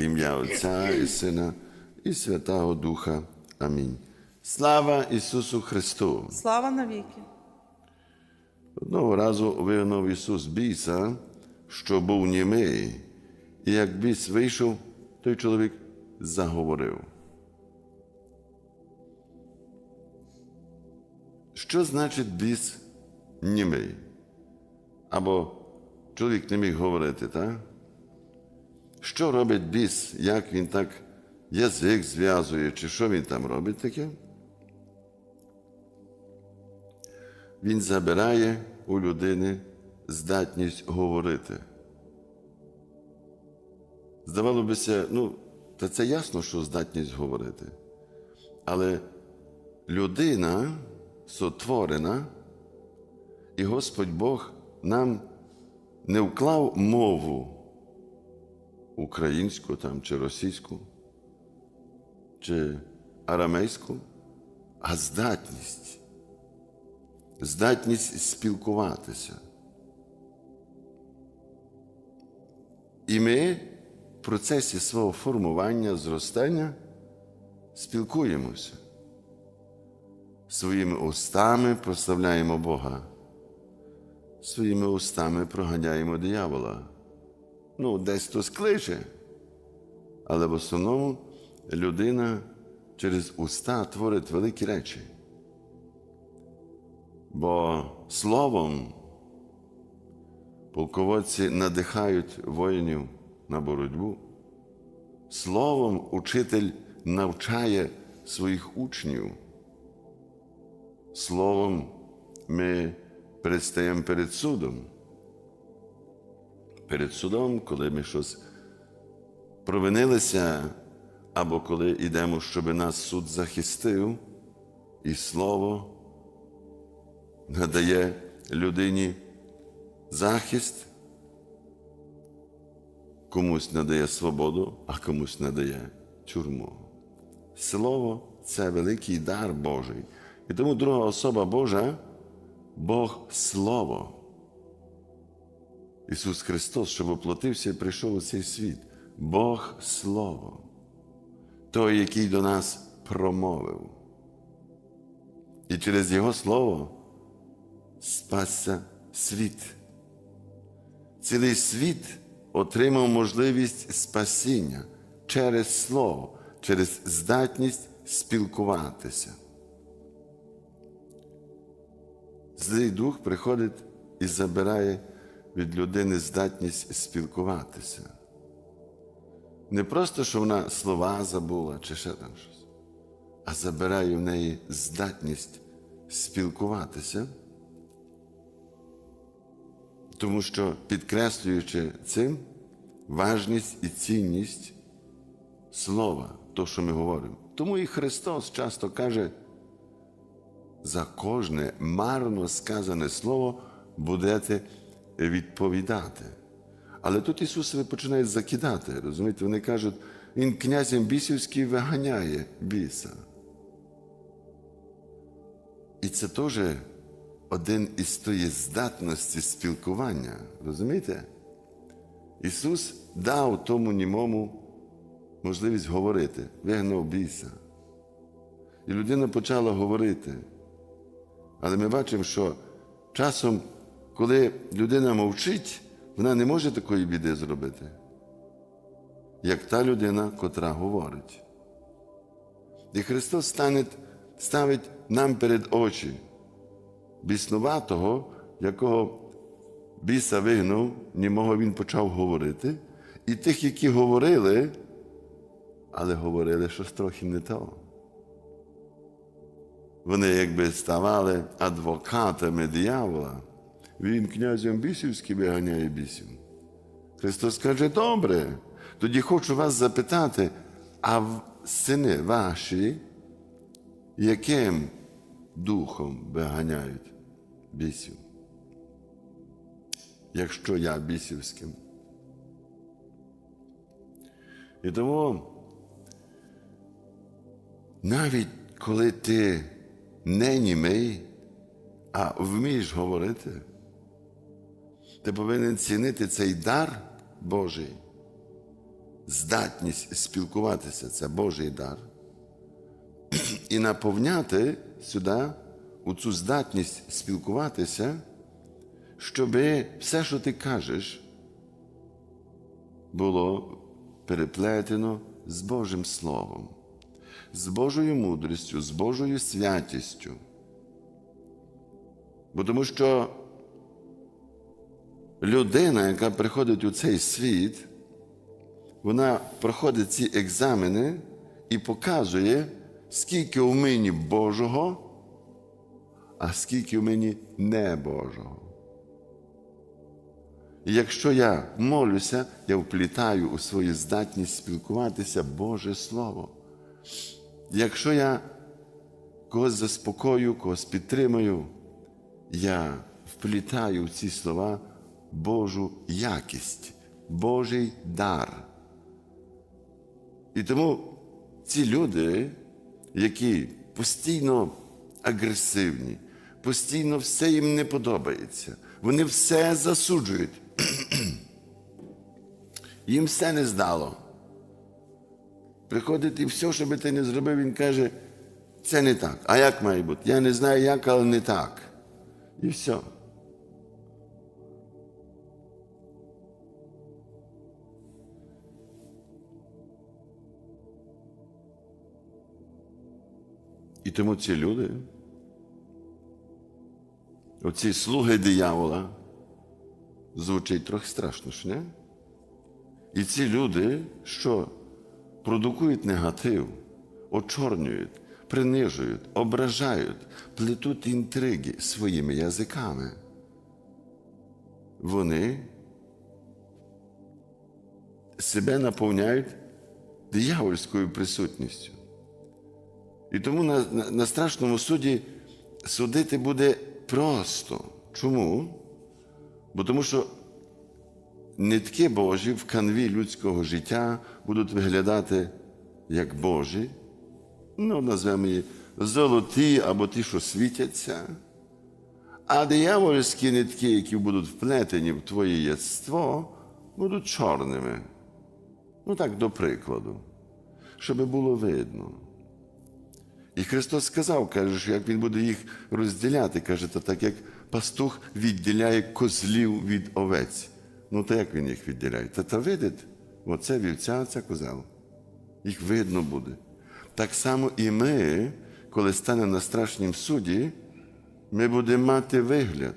ім'я Отця і Сина і Святого Духа. Амінь. Слава Ісусу Христу! Слава навіки! Одного разу вигнав Ісус біса, що був німий, і як біс вийшов, той чоловік заговорив. Що значить біс німий? Або чоловік не міг говорити, так? Що робить біс, як він так язик зв'язує, чи що він там робить таке? Він забирає у людини здатність говорити. Здавалося ну, та це ясно, що здатність говорити. Але людина сотворена, і Господь Бог нам не вклав мову українську там, чи російську, чи арамейську, а здатність здатність спілкуватися. І ми в процесі свого формування, зростання спілкуємося. Своїми устами прославляємо Бога, своїми устами проганяємо диявола. Ну, десь хтось кличе, але в основному людина через уста творить великі речі. Бо словом полководці надихають воїнів на боротьбу. Словом учитель навчає своїх учнів. Словом ми предстаємо перед судом. Перед судом, коли ми щось провинилися, або коли йдемо, щоб нас суд захистив, і слово надає людині захист, комусь надає свободу, а комусь надає тюрму. Слово це великий дар Божий. І тому друга особа Божа Бог Слово. Ісус Христос, що воплотився і прийшов у цей світ. Бог Слово, той, який до нас промовив. І через Його Слово спасся світ. Цілий світ отримав можливість спасіння через Слово, через здатність спілкуватися. Злий дух приходить і забирає від людини здатність спілкуватися. Не просто, що вона слова забула чи ще там щось, а забирає в неї здатність спілкуватися. Тому що, підкреслюючи цим важність і цінність слова, то, що ми говоримо. Тому і Христос часто каже, за кожне марно сказане слово будете відповідати. Але тут Ісус себе починає закидати. Розумієте, вони кажуть, Він князем бісівський виганяє біса. І це теж один із тої здатності спілкування. Розумієте? Ісус дав тому німому можливість говорити, вигнав біса. І людина почала говорити. Але ми бачимо, що часом, коли людина мовчить, вона не може такої біди зробити, як та людина, котра говорить. І Христос стане, ставить нам перед очі біснуватого, якого біса вигнав, німого він почав говорити, і тих, які говорили, але говорили щось трохи не того. Вони якби ставали адвокатами диявола. Він князем бісівським виганяє бісів. Христос каже, добре, тоді хочу вас запитати, а сини ваші яким духом виганяють бісів? Якщо я бісівським. І тому навіть коли ти не німий, а вмієш говорити, ти повинен цінити цей дар Божий, здатність спілкуватися це Божий дар, і наповняти сюди у цю здатність спілкуватися, щоб все, що ти кажеш, було переплетено з Божим Словом, з Божою мудрістю, з Божою святістю. Бо тому що людина, яка приходить у цей світ, вона проходить ці екзамени і показує, скільки у мені Божого, а скільки у мені не Божого. І якщо я молюся, я вплітаю у свою здатність спілкуватися Боже Слово. Якщо я когось заспокою, когось підтримую, я вплітаю в ці слова Божу якість, Божий дар. І тому ці люди, які постійно агресивні, постійно все їм не подобається, вони все засуджують. Їм все не здало. Приходить і все, що би ти не зробив, він каже, це не так. А як має бути? Я не знаю як, але не так. І все. І тому ці люди, оці слуги диявола, звучить трохи страшно, ж не? І ці люди, що продукують негатив, очорнюють, принижують, ображають, плетуть інтриги своїми язиками. Вони себе наповняють диявольською присутністю. І тому на, на, на страшному суді судити буде просто. Чому? Бо тому що нитки Божі в канві людського життя будуть виглядати як Божі, ну, назвемо її золоті або ті, що світяться, а диявольські нитки, які будуть вплетені в твоє єство, будуть чорними. Ну так, до прикладу, щоб було видно. І Христос сказав, каже, що як Він буде їх розділяти, каже, то так як пастух відділяє козлів від овець. Ну, то як він їх відділяє? Та та видить, оце вівця, це козел. Їх видно буде. Так само і ми, коли станемо на страшнім суді, ми будемо мати вигляд,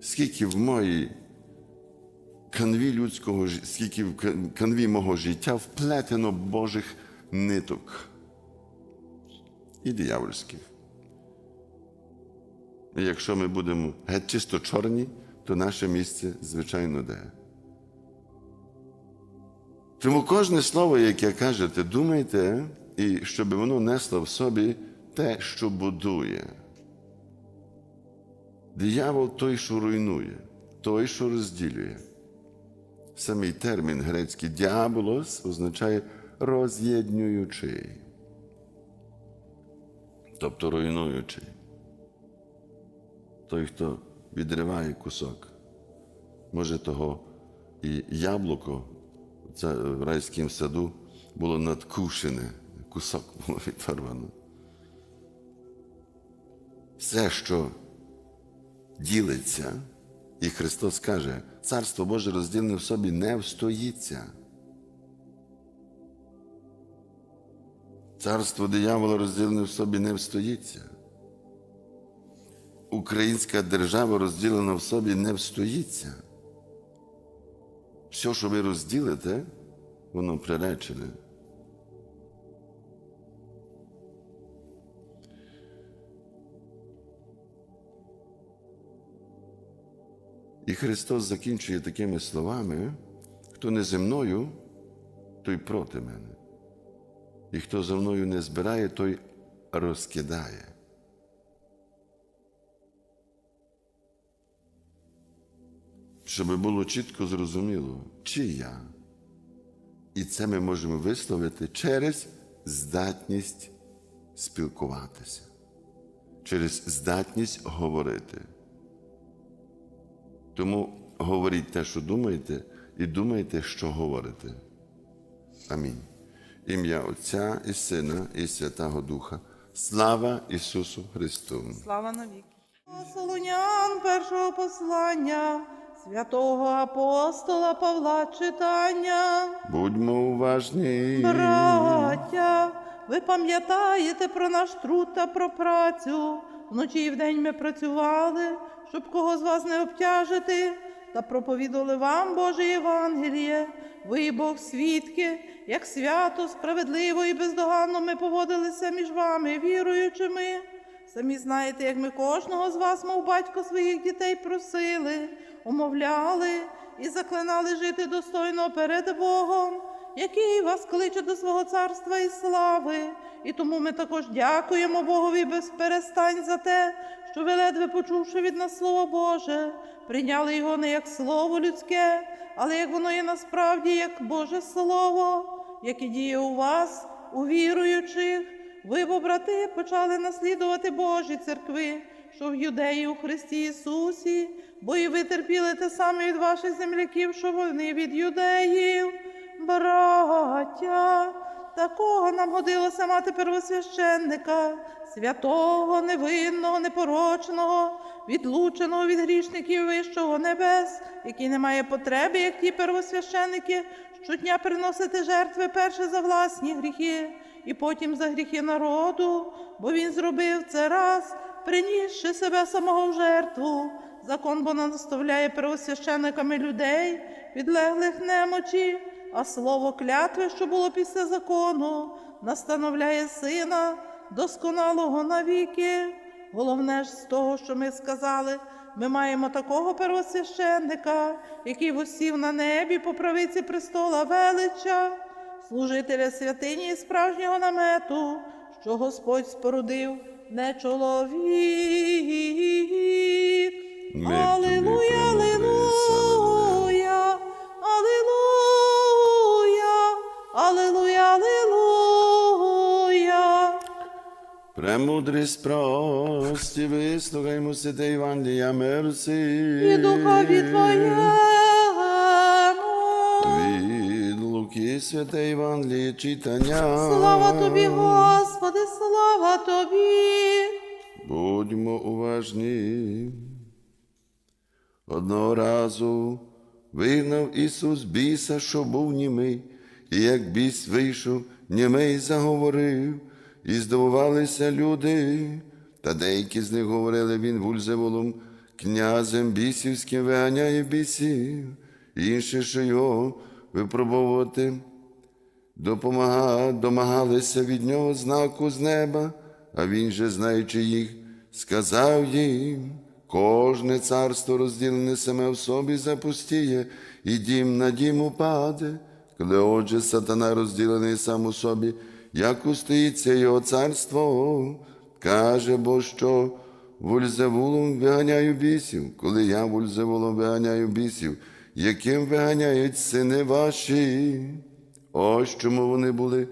скільки в моїй канві людського скільки в канві мого життя вплетено Божих ниток і диявольських. І якщо ми будемо геть чисто чорні, то наше місце, звичайно, де. Тому кожне слово, яке кажете, думайте, і щоб воно несло в собі те, що будує. Диявол той, що руйнує, той, що розділює. Самий термін грецький діаболос означає роз'єднюючий, тобто руйнуючий. Той, хто відриває кусок. Може, того і яблуко це в райському саду було надкушене, кусок було відторвано. Все, що ділиться, і Христос каже, Царство Боже розділене в собі не встоїться. Царство диявола розділене в собі не встоїться. Українська держава розділена в собі не встоїться. Все, що ви розділите, воно приречене. І Христос закінчує такими словами: хто не зі мною, той проти мене. І хто за мною не збирає, той розкидає. Щоб було чітко зрозуміло, чия. І це ми можемо висловити через здатність спілкуватися, через здатність говорити. Тому говоріть те, що думаєте, і думайте, що говорите. Амінь. Ім'я Отця і Сина, і Святого Духа. Слава Ісусу Христу! Слава навіки. Солонян першого послання святого апостола Павла читання. Будьмо уважні. Браття, ви пам'ятаєте про наш труд та про працю. Вночі і вдень ми працювали, щоб кого з вас не обтяжити, та проповідали вам Боже Євангеліє. Ви, Бог, свідки, як свято, справедливо і бездоганно ми поводилися між вами, віруючими. Самі знаєте, як ми кожного з вас, мов батько своїх дітей, просили, умовляли і заклинали жити достойно перед Богом, який вас кличе до свого царства і слави. І тому ми також дякуємо Богові без перестань за те, що ви, ледве почувши від нас Слово Боже, прийняли його не як слово людське, але як воно є насправді, як Боже Слово, яке діє у вас, у віруючих. Ви, бо брати, почали наслідувати Божі церкви, що в юдеї у Христі Ісусі, бо і ви терпіли те саме від ваших земляків, що вони від юдеїв. Браття, такого нам годилося мати первосвященника, святого, невинного, непорочного, відлученого від грішників вищого небес, який не має потреби, як ті первосвященники, щодня приносити жертви перше за власні гріхи і потім за гріхи народу, бо він зробив це раз, принісши себе самого в жертву. Закон бо наставляє первосвящениками людей, підлеглих немочі, а слово клятви, що було після закону, настановляє сина досконалого навіки. Головне ж з того, що ми сказали, ми маємо такого первосвященника, який восів на небі по правиці престола велича служителя святині і справжнього намету, що Господь спорудив не чоловік. Ми Премудрість прості, вислухаймо святе Євангелія мерці. І духові Твоєму. Від Луки святе Євангеліє читання. Слава Тобі, Господи, слава Тобі. Будьмо уважні. Одного разу вигнав Ісус біса, що був німий, і як біс вийшов, німий заговорив, і здивувалися люди. Та деякі з них говорили, він вульзеволом, князем бісівським виганяє бісів, інші, що його випробовувати допомага, домагалися від нього знаку з неба, а він же, знаючи їх, сказав їм, кожне царство розділене саме в собі запустіє, і дім на дім упаде, коли отже сатана розділений сам у собі, як устоїться його царство, каже бо що? Вульзевулом виганяю бісів, коли я вульзевулом виганяю бісів, яким виганяють сини ваші. Ось чому вони були,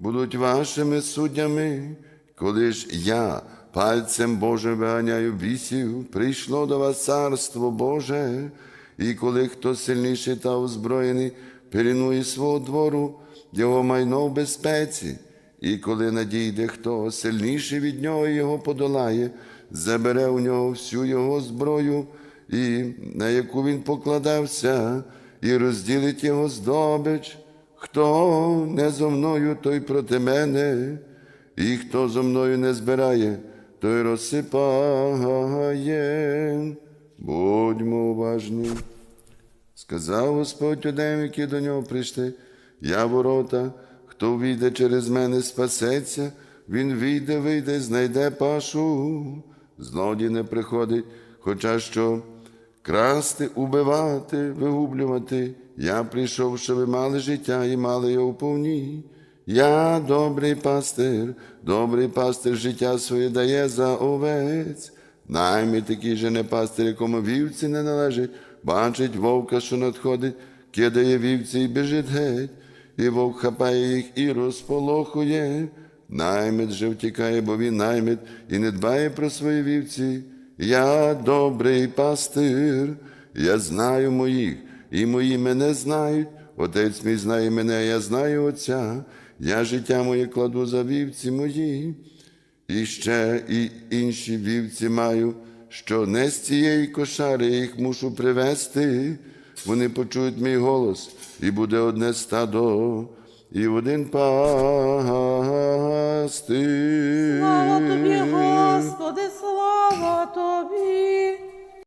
будуть вашими суддями, коли ж я пальцем Божим виганяю бісів, прийшло до вас царство Боже, і коли хто сильніший та озброєний пильнує свого двору, його майно в безпеці, і коли надійде хто сильніший від нього його подолає, забере у нього всю його зброю, і на яку він покладався, і розділить його здобич. Хто не зо мною, той проти мене, і хто зо мною не збирає, той розсипає. Будьмо уважні. Сказав Господь одем, які до нього прийшли, я ворота, хто війде через мене, спасеться, він війде, вийде, знайде пашу. Злодій не приходить, хоча що красти, убивати, вигублювати. Я прийшов, щоб ви мали життя і мали його повні. Я добрий пастир, добрий пастир життя своє дає за овець. Наймі такий же не пастир, якому вівці не належить, бачить вовка, що надходить, кидає вівці і біжить геть, і вовк хапає їх і розполохує. Наймит же втікає, бо він наймит і не дбає про свої вівці. Я добрий пастир, я знаю моїх, і мої мене знають, Отець мій знає мене, я знаю Отця, я життя моє кладу за вівці мої. І ще і інші вівці маю, що не з цієї кошари їх мушу привести вони почують мій голос, і буде одне стадо, і один пастир. Слава тобі, Господи,